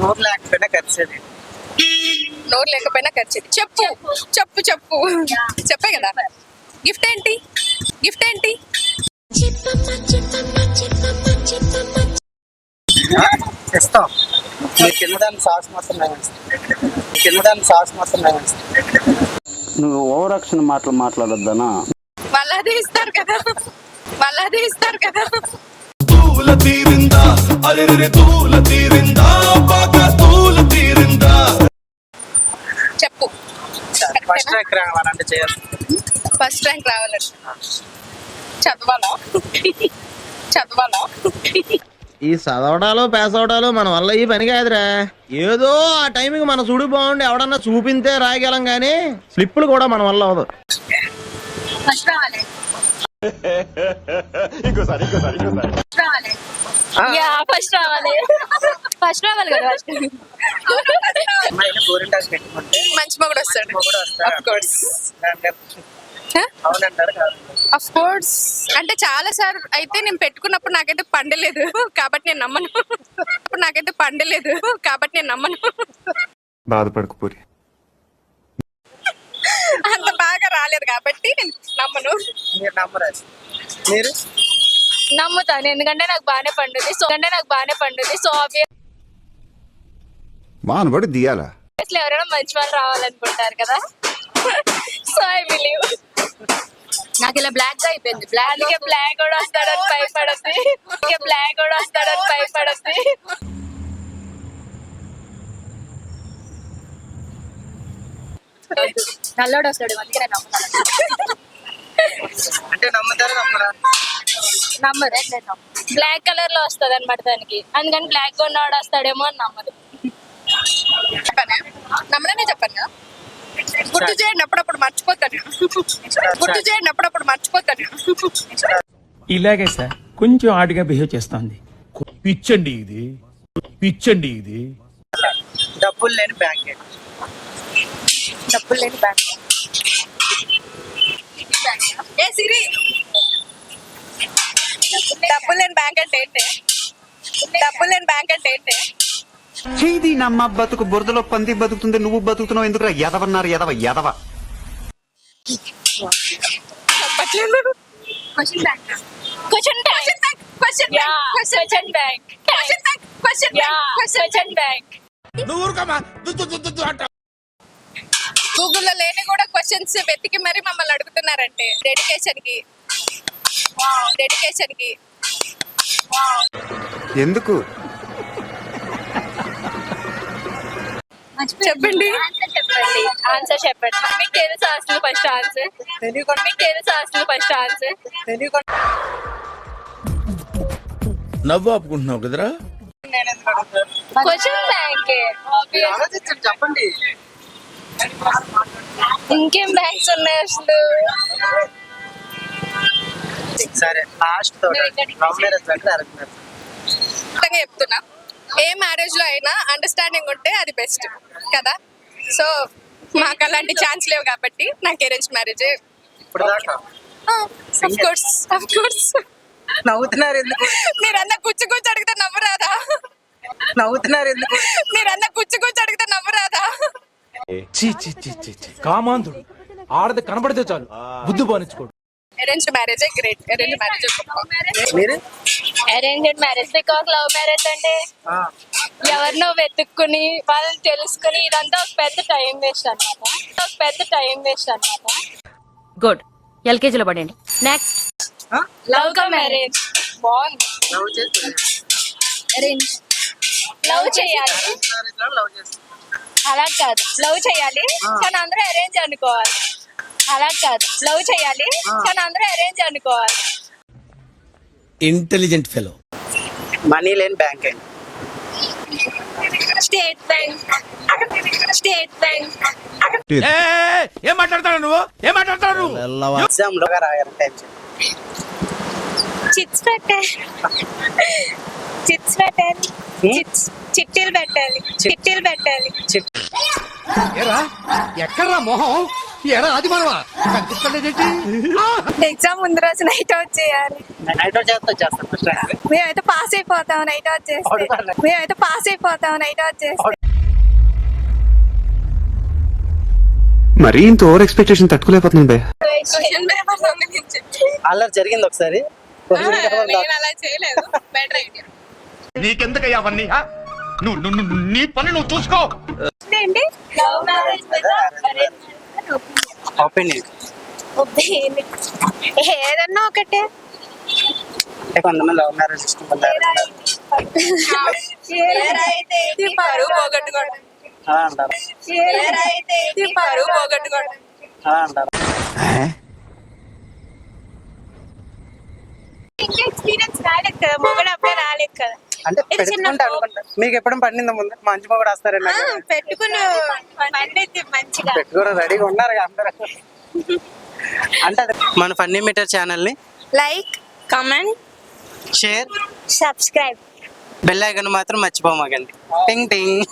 నోరు లేకపోయినా ఖర్చేది. నోరు లేకపోయినా ఖర్చు చెప్పు చెప్పు చెప్పు. చెప్పే కదా. గిఫ్ట్ ఏంటి? గిఫ్ట్ ఏంటి? ఇస్తాం మీరు తినడానికి సాస్ మొత్తం తినడానికి సాస్ మొత్తం నువ్వు ఓవరాక్షన్ మాటలు మాట్లాడొద్దనా? వాళ్ళు అదే ఇస్తారు కదా. వాళ్ళు అదే ఇస్తారు కదా. తూల తీరిందా? అరెరె తూల తీరిందా? ర్యాంక్ రావాలంటే చేయాలి. ఫస్ట్ ర్యాంక్ రావాలంటే. చదవాలా? చదవాలా? ఈ చదవడాలు పాస్ అవడాలు మన వల్ల ఈ పని కాదురా. ఏదో ఆ టైంకి మన సుడి బాగుండి ఎవడన్నా చూపింతే రాయగలం కానీ స్లిప్పులు కూడా మన వల్ల అవదు ఫస్ట్ రావాలి. రావాలి. యా ఫస్ట్ రావాలి. ఫస్ట్ రావాలి కదా ఫస్ట్. అమ్మాయిని గోరింటాకు పెట్టుకుంటే మంచి మగుడు వస్తాడు. కోర్స్ అంటే అవునంటారు కాదు. అఫ్ కోర్స్ అంటే చాలా సార్ అయితే నేను పెట్టుకున్నప్పుడు నాకైతే పండలేదు. కాబట్టి నేను నమ్మను. ఇప్పుడు నాకైతే పండలేదు. కాబట్టి నేను నమ్మను. బాధపడకు పూరి. అంత బాగా రాలేదు కాబట్టి నేను నమ్మను. మీరు నమ్మరాదు మీరు? నమ్ముతాను. ఎందుకంటే నాకు బాగానే పండుద్ది సో అంటే నాకు బాగానే పండుద్ది సో మానబడి దియాలా? ఆబ్వియస్లీ ఎవరైనా మంచి వాళ్ళు రావాలనుకుంటారు కదా? సో ఐ బిలీవ్ నాకు ఇలా బ్లాక్గా అయిపోయింది. బ్లాక్ అందుకే బ్లాక్ కూడా వస్తాడని భయపడద్ది. అందుకే బ్లాక్ కూడా వస్తాడని భయపడద్ది. నల్లోడు వస్తాడు అందుకే నేను అంటే నమ్ముతారు నమ్మరా? బ్లాక్ కలర్లో వస్తుంది అనమాట దానికి. అందుకని బ్లాక్ ఉన్నవాడు వస్తాడేమో అని నమ్మదు నమ్మడనే చెప్పాను కదా గుర్తు చేయండి అప్పుడప్పుడు మర్చిపోతాను. గుర్తు చేయండి అప్పుడప్పుడు మర్చిపోతాను. ఇలాగే సార్ కొంచెం ఆడిగా బిహేవ్ చేస్తోంది. పిచ్చండి ఇది. పిచ్చండి ఇది. డబ్బులు లేని బ్యాంక్ డబ్బులు లేని బ్యాంక్. ఏ సిరి? డబ్బులు లేని బ్యాంక్ అంటే ఏంటి? డబ్బులు లేని బ్యాంక్ అంటే ఏంటి? చేది నమ్మ బతుకు బురదలో పంది బతుకుతుంది నువ్వు బతుకుతున్నావు ఎందుకురా ఎదవన్నారు ఎదవ ఎదవ గూగుల్లో లేని కూడా క్వశ్చన్స్ వెతికి మరి మమ్మల్ని అడుగుతున్నారంటే డెడికేషన్కి డెడికేషన్కి ఎందుకు చెప్పండి. చెప్పండి. ఆన్సర్ చెప్పండి. మీకు తెలుసా అసలు ఫస్ట్ ఆన్సర్? తెలియకుండా మీకు తెలుసా అసలు ఫస్ట్ ఆన్సర్? తెలియకుండా నవ్వు ఆపుకుంటున్నావు కదరా? క్వశ్చన్ బ్యాంక్ చెప్పండి. ఇంకేం బ్యాంక్స్ ఉన్నాయి అసలు? సరే లాస్ట్ చెప్తున్నా. ఏ మ్యారేజ్లో అయినా అండర్స్టాండింగ్ ఉంటే అది బెస్ట్ కదా? సో మాకు అలాంటి ఛాన్స్ లేవు కాబట్టి నాకు arrange marriage of course of course నవ్వుతున్నారు ఎందుకు? మీరన్నా కూర్చు కూర్చు అడిగితే నవ్వరాదా నవ్వుతున్నారు ఎందుకు? మీరన్నా కూర్చు కూర్చు అడిగితే నవ్వరాదా చీ చీ చీ చీ చీ కామాంధుడు. ఆడది కనబడితే చాలు. బుద్ధి బానించుకోడు arrange marriage great arrange marriage మీరు? Arranged marriage because love marriage అంటే ఎవరినో వెతుక్కుని వాళ్ళని తెలుసుకుని ఇదంతా ఒక పెద్ద టైం వేస్ట్ అన్నమాట. ఒక పెద్ద టైం వేస్ట్ అన్నమాట. గుడ్ ఎల్కేజీలో పడండి నెక్స్ట్? లవ్ కా మ్యారేజ్ బాగుంది. లవ్ అరేంజ్ లవ్ చేయాలి. అలా కాదు. లవ్ చేయాలి. కానీ అందరూ అరేంజ్ అనుకోవాలి. అలా కాదు. లవ్ చేయాలి. కానీ అందరూ అరేంజ్ అనుకోవాలి. ఇంటెలిజెంట్ ఫెలో మనీ లేని బ్యాంక్ అండి స్టేట్ బ్యాంక్ స్టేట్ బ్యాంక్ ఏం మాట్లాడతాడు నువ్వు? ఏం మాట్లాడతాడు నువ్వు? ఎగ్జామ్లో రాయాలి టైం చిట్స్ పెట్టాలి. చిట్స్ పెట్టాలి. చిట్స్ చిట్టీలు పెట్టాలి. చిట్టీలు పెట్టాలి. ఎక్కడ్రా మొహం? ఎరా అది మనవా కనిపిస్తలేదేంటి ఎగ్జామ్ ముందు రోజు నైట్ అవుట్ చేయాలి. నైట్ అవుట్ చేస్తా ఫస్ట్ మేమైతే పాస్ అయిపోతాం నైట్ అవుట్ చేస్తే. మేమైతే పాస్ అయిపోతాం నైట్ అవుట్ చేస్తే. మరీ ఇంత ఓవర్ ఎక్స్పెక్టేషన్ తట్టుకోలేకపోతుంది బే క్వశ్చన్ పేపర్ జరిగింది ఒకసారి. నేను అలా చేయలేదు. బెటర్ ఐడియా నీకెందుకయ్యా అవన్నీ? నువ్వు నీ పని నువ్వు చూసుకో. ఏంటి? లవ్ మ్యారేజ్ ఒపీనియన్ ఏదన్నా ఒకటే. అంటే కొంతమంది లవ్ మ్యారేజ్ ఇష్టపడ్డారు పరువు పోగొట్టుకోవడం. అలా అంటారు. పరువు పోగొట్టుకోవడం. అలా అంటారు. ఇంకా ఎక్స్పీరియన్స్ రాలేదు కదా మొగడు అప్పుడే రాలేదు కదా అంటే పెట్టుకుంటా అనుకుంటా. మీకు ఎప్పుడు పండిందా ముందు? మంచి మొగుడు వస్తారండి పెట్టుకుని మంచిగా. రెడీగా ఉన్నారు అందరూ. అంటే మన ఫన్నీ మీటర్ ఛానల్ని like comment share subscribe. Bell icon మాత్రం మర్చిపోమాకండి. టింగ్ టింగ్.